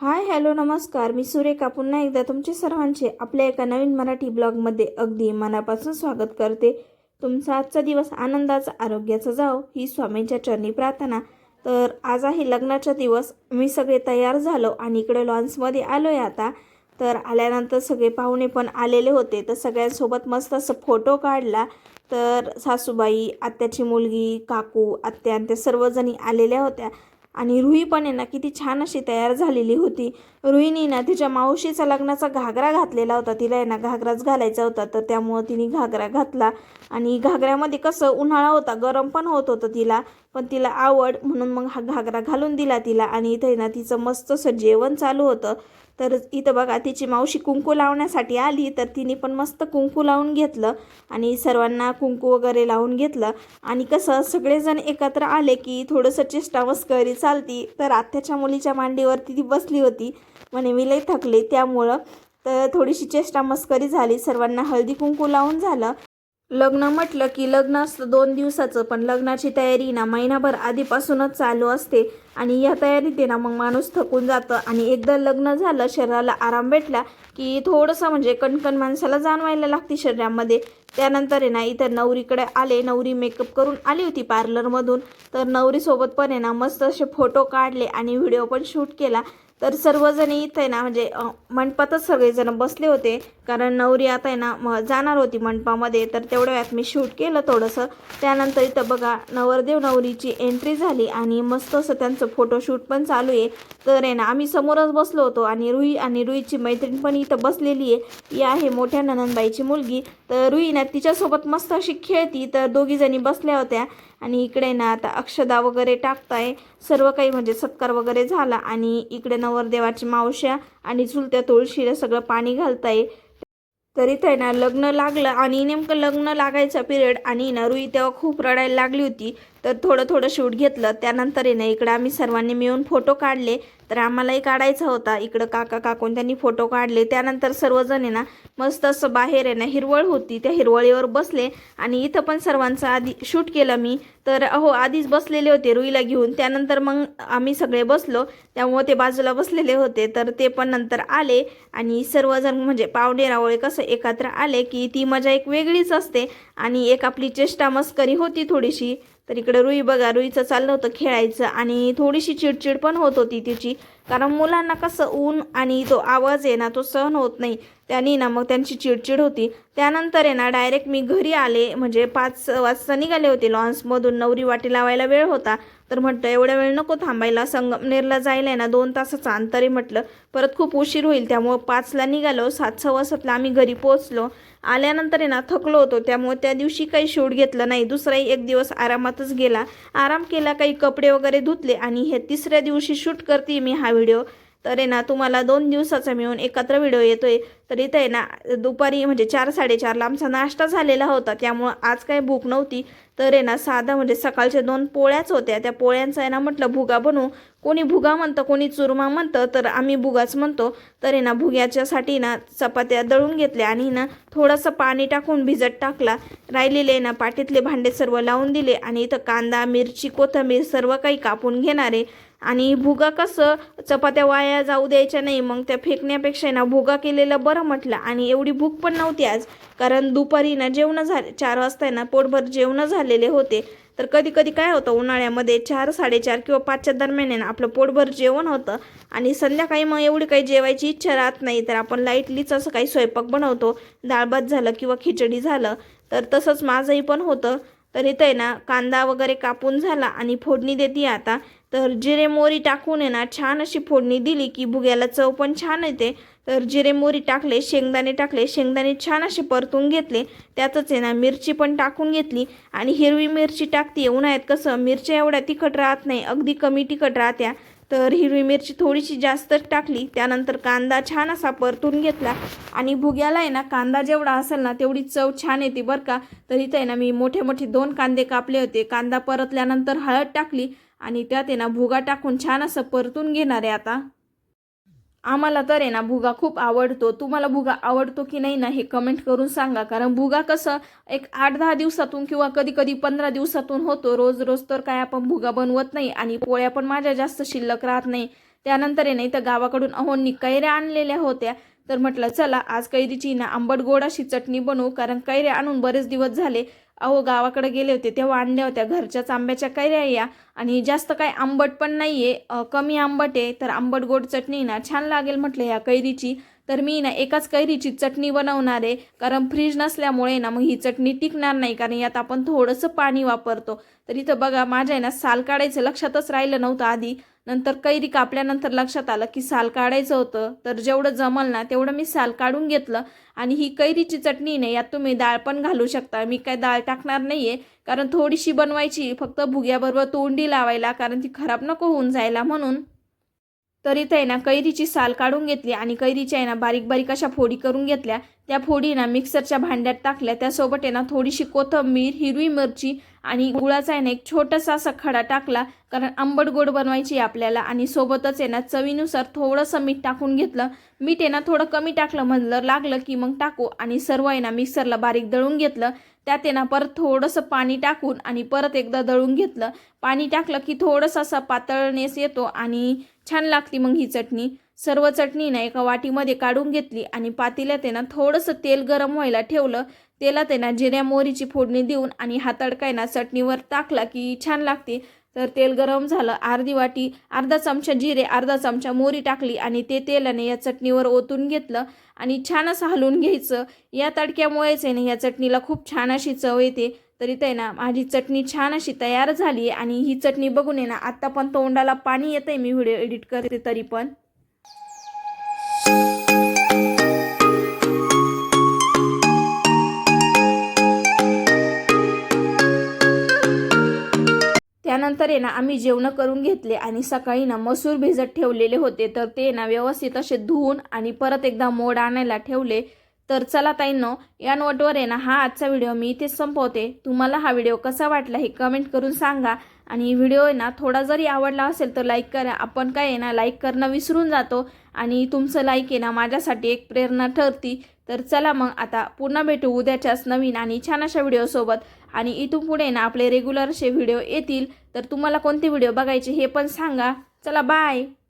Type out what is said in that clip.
Hi hello नमस्कार. मी सुरेखा. पुन्हा एकदा तुमचे सर्वांचे आपल्या एका नवीन मराठी ब्लॉगमध्ये अगदी मनापासून स्वागत करते. तुमचा आजचा दिवस आनंदाचा आरोग्याचा जाओ ही स्वामींच्या चरणी प्रार्थना. तर आज आहे लग्नाचा दिवस. मी सगळे तयार झालो आणि इकडे लॉन्समध्ये आलो आहे आता. तर आल्यानंतर सगळे पाहुणे पण आलेले होते. तर सगळ्यांसोबत मस्त असं फोटो काढला. तर सासूबाई आत्याची मुलगी काकू आत्या आणि त्या सर्वजणी आलेल्या होत्या. आणि रुही पण आहे ना किती छान अशी तयार झालेली होती. रुहीने ना तिच्या मावशीचा लग्नाचा घागरा घातलेला होता. तिला आहे ना घागराच घालायचा होता. तर त्यामुळं तिने घागरा घातला. आणि घागऱ्यामध्ये कसं उन्हाळा होता गरम पण होत होतं तिला. पण तिला आवड म्हणून मग हा घागरा घालून दिला तिला आणि इथे ना तिचं मस्त असं जेवण चालू होतं. तर इथं बघा तिची मावशी कुंकू लावण्यासाठी आली तर तिने पण मस्त कुंकू लावून घेतलं आणि सर्वांना कुंकू वगैरे लावून घेतलं. आणि कसं सगळेजण एकत्र आले की थोडंसं चेष्टा मस्करी चालती. तर आत्याच्या मुलीच्या मांडीवरती ती बसली होती. म्हणे मी लई थकले. त्यामुळं तर थोडीशी चेष्टा मस्करी झाली. सर्वांना हळदी कुंकू लावून झालं. लग्न म्हटलं की लग्न असतं दोन दिवसाचं पण लग्नाची तयारी ना महिनाभर आधीपासूनच चालू असते आणि या तयारीत ना मग माणूस थकून जातं. आणि एकदा लग्न झालं शरीराला आराम भेटला की थोडंसं म्हणजे कणकण माणसाला जाणवायला लागते शरीरामध्ये. त्यानंतर आहे ना इथं नवरीकडे आले नवरी मेकअप करून आली होती पार्लरमधून. तर नवरीसोबत पण आहे ना मस्त असे फोटो काढले आणि व्हिडिओ पण शूट केला. तर सर्वजण इथं आहे ना म्हणजे मंडपातच सगळेजण बसले होते. कारण नवरी आता आहे ना म जाणार होती मंडपामध्ये. तर तेवढ्या वेळात मी शूट केलं थोडंसं. त्यानंतर इथं बघा नवरदेव नवरीची एंट्री झाली आणि मस्त असं त्यांचं फोटोशूट पण चालू आहे. तर आहे ना आम्ही समोरच बसलो होतो आणि रुई आणि रुईची मैत्रीण पण इथं बसलेली आहे. ही आहे मोठ्या ननंदबाईची मुलगी. तर रुई ना तिच्यासोबत मस्त अशी खेळती. तर दोघीजणी बसल्या होत्या. आणि इकडे ना आता अक्षदा वगैरे टाकताय. सर्व काही म्हणजे सत्कार वगैरे झाला आणि इकडे नवरदेवाची मावश्या आणि चुलत्या तुळशीला सगळं पाणी घालताय. तर इथे ना लग्न लागलं आणि नेमकं लग्न लागायचा पिरियड आणि ना रुई तेव्हा खूप रडायला लागली होती. तर थोडं थोडं शूट घेतलं. त्यानंतर आहे ना इकडं आम्ही सर्वांनी मिळून फोटो काढले. तर आम्हालाही काढायचा होता. इकडं काका काकून त्यांनी फोटो काढले. त्यानंतर सर्वजण आहे ना मस्त असं बाहेर आहे ना हिरवळ होती. त्या हिरवळीवर बसले आणि इथं पण सर्वांचं आधी शूट केलं मी. तर अहो आधीच बसलेले होते रुईला घेऊन. त्यानंतर मग आम्ही सगळे बसलो. त्यामुळे ते बाजूला बसलेले होते. तर ते पण नंतर आले आणि सर्वजण म्हणजे पावणे रावळे कसं एकत्र आले की ती मजा एक वेगळीच असते. आणि एक आपली चेष्टा मस्करी होती थोडीशी. तर इकडे रुई बघा रुईचं चाललं होतं खेळायचं आणि थोडीशी चिडचिड पण होत होती तिची. कारण मुलांना कसं ऊन आणि तो आवाज आहे ना तो सहन होत नाही. त्यांनी ना मग त्यांची चिडचिड होती. त्यानंतर आहे ना डायरेक्ट मी घरी आले. म्हणजे पाच वाजता निघाले होते लॉन्समधून. नवरी वाटी लावायला वेळ होता. तर म्हटलं एवढ्या वेळ नको थांबायला संगमनेरला जायला आहे ना दोन तासाचं अंतर आहे म्हटलं परत खूप उशीर होईल. त्यामुळं पाचला निघालो सात सव्वा सातला आम्ही घरी पोहोचलो. आल्यानंतर आहे ना थकलो होतो. त्यामुळे त्या दिवशी काही शूट घेतलं नाही. दुसराही एक दिवस आरामातच गेला. आराम केला काही कपडे वगैरे धुतले आणि हे तिसऱ्या दिवशी शूट करते मी हा व्हिडिओ. तर आहे ना तुम्हाला दोन दिवसाचा मिळून एकत्र व्हिडिओ येतोय. तर इथं आहे ना दुपारी म्हणजे चार साडेचारला आमचा नाश्ता झालेला होता. त्यामुळं आज काही भूक नव्हती. तर आहे ना साधा म्हणजे सकाळच्या दोन पोळ्याच होत्या. त्या पोळ्यांचा आहे ना म्हटलं भुगा बनवू कोणी भुगा म्हणतं कोणी चुरमा म्हणतं तर आम्ही भुगाच म्हणतो. तर आहे ना भुग्याच्यासाठी ना चपात्या दळून घेतल्या आणि ना थोडंसं पाणी टाकून भिजत टाकला. राहिलेले ना पाटीतले भांडे सर्व लावून दिले आणि इथं कांदा मिरची कोथंबीर सर्व काही कापून घेणारे आणि भुगा कसं चपात्या वाया जाऊ द्यायच्या नाही मग त्या फेकण्यापेक्षा ना भुगा केलेलं बरं म्हटलं. आणि एवढी भूक पण नव्हती आज कारण दुपारी ना जेवणं झाले चार वाजता ना पोटभर जेवणं झालेले होते. तर कधी कधी काय होतं उन्हाळ्यामध्ये चार साडेचार किंवा पाचच्या दरम्यान आहे ना आपलं पोटभर जेवण होतं. आणि संध्याकाळी मग एवढी काही जेवायची इच्छा राहत नाही तर आपण लाईटलीच असं काही स्वयंपाक बनवतो. डाळ भात झालं किंवा खिचडी झालं तर तसंच माझंही पण होतं. तर इथं आहे ना कांदा वगैरे कापून झाला आणि फोडणी देते आता. तर जिरे मोरी टाकून आहे ना छान अशी फोडणी दिली की भुग्याला चव पण छान येते. तर जिरे मोरी टाकले शेंगदाणे टाकले शेंगदाणे छान असे परतून घेतले. त्यातच आहे ना मिरची पण टाकून घेतली. आणि हिरवी मिरची टाकते उन्हाळ्यात कसं मिरच्या एवढ्या तिखट राहत नाही अगदी कमी तिखट राहत्या. तर हिरवी मिरची थोडीशी जास्तच टाकली त्यानंतर कांदा छान असा परतून घेतला. आणि भुग्याला आहे ना कांदा जेवढा असेल ना तेवढी चव छान येते बरं का. तर इथं आहे ना मी मोठे मोठे दोन कांदे कापले होते. कांदा परतल्यानंतर हळद टाकली. आणि त्यात आहे ना भुगा टाकून छान असं परतून घेणार आहे आता. आम्हाला तर आहे ना भुगा खूप आवडतो. तुम्हाला भुगा आवडतो की नाही ना हे कमेंट करून सांगा. कारण भुगा कसं एक आठ दहा दिवसातून किंवा कधी कधी पंधरा दिवसातून होतो. रोज रोज तर काय आपण भुगा बनवत नाही आणि पोळ्या पण माझ्या जास्त शिल्लक राहत नाही. त्यानंतर आहे ना इथं गावाकडून अहोंनी कैऱ्या आणलेल्या होत्या. तर म्हटलं चला आज कैरीची ना आंबट गोड अशी चटणी बनवू. कारण कैऱ्या आणून बरेच दिवस झाले. अहो गावाकडे गेले होते तेव्हा आणल्या होत्या. घरच्याच आंब्याच्या कैऱ्या या. आणि जास्त काय आंबट पण नाही आहे कमी आंबट आहे. तर आंबट गोड चटणी ना छान लागेल म्हटलं या कैरीची. तर मी ना एकाच कैरीची चटणी बनवणार आहे. कारण फ्रीज नसल्यामुळे ना मग ही चटणी टिकणार नाही. कारण यात आपण थोडंसं पाणी वापरतो. तर इथं बघा माझ्या आहे ना साल काढायचं लक्षातच राहिलं नव्हतं आधी. नंतर कैरी कापल्यानंतर लक्षात आलं की साल काढायचं होतं. तर जेवढं जमल ना तेवढं मी साल काढून घेतलं. आणि ही कैरीची चटणी नाही यात तुम्ही डाळ पण घालू शकता. मी काय डाळ टाकणार नाही आहे कारण थोडीशी बनवायची. फक्त भुग्याबरोबर तोंडी लावायला. कारण ती खराब नको होऊन जायला म्हणून. तर इथं आहे ना कैरीची साल काढून घेतली आणि कैरीच्या आहे ना बारीक बारीक अशा फोडी करून घेतल्या. त्या फोडी ना मिक्सरच्या भांड्यात टाकल्या. त्यासोबत आहे ना थोडीशी कोथिंबीर हिरवी मिरची आणि गुळाचा आहे ना एक छोटासा असा खडा टाकला. कारण आंबट गोड बनवायची आपल्याला आणि सोबतच आहे ना चवीनुसार थोडंसं मीठ टाकून घेतलं. मीठ आहे ना थोडं कमी टाकलं म्हणलं लागलं की मग टाकू आणि सर्व आहे ना मिक्सरला बारीक दळून घेतलं. त्यात आहे ना परत थोडंसं पाणी टाकून आणि परत एकदा दळून घेतलं. पाणी टाकलं की थोडंसं असा पातळनेस येतो आणि छान लागते मग ही चटणी. सर्व चटणीनं एका वाटीमध्ये काढून घेतली आणि पातीला त्यांना थोडंसं तेल गरम व्हायला ठेवलं. तेला त्यांना जिऱ्या मोहरीची फोडणी देऊन आणि हा तडका ना चटणीवर टाकला की छान लागते. तर तेल गरम झालं अर्धी वाटी अर्धा चमचा जिरे अर्धा चमचा मोहरी टाकली आणि ते तेलाने या चटणीवर ओतून घेतलं आणि छान असं हलवून घ्यायचं. या तडक्यामुळेच आहे ना या चटणीला खूप छान अशी चव येते. तर इथं ना माझी चटणी छान अशी तयार झाली आहे आणि ही चटणी बघून आहे ना आत्ता पण तोंडाला पाणी येतं आहे मी व्हिडिओ एडिट करते तरी पण. त्यानंतर आहे ना आम्ही जेवणं करून घेतले आणि सकाळी ना मसूर भिजत ठेवलेले होते. तर ते ना व्यवस्थित असे धुवून आणि परत एकदा मोड आणायला ठेवले. तर चला ताईंनो या नोटवर आहे ना हा आजचा व्हिडिओ मी इथेच संपवते. तुम्हाला हा व्हिडिओ कसा वाटला हे कमेंट करून सांगा. आणि व्हिडिओ आहे ना थोडा जरी आवडला असेल तर लाईक करा. आपण काय आहे ना लाईक करणं विसरून जातो आणि तुमचं लाईक आहे ना माझ्यासाठी एक प्रेरणा ठरती. तर चला मग आता पुन्हा भेटू उद्याच्याच नवीन आणि छान अशा व्हिडिओसोबत. आणि इथून पुढे ना आपले रेग्युलरचे व्हिडिओ येतील. तर तुम्हाला कोणते व्हिडिओ बघायचे हे पण सांगा. चला बाय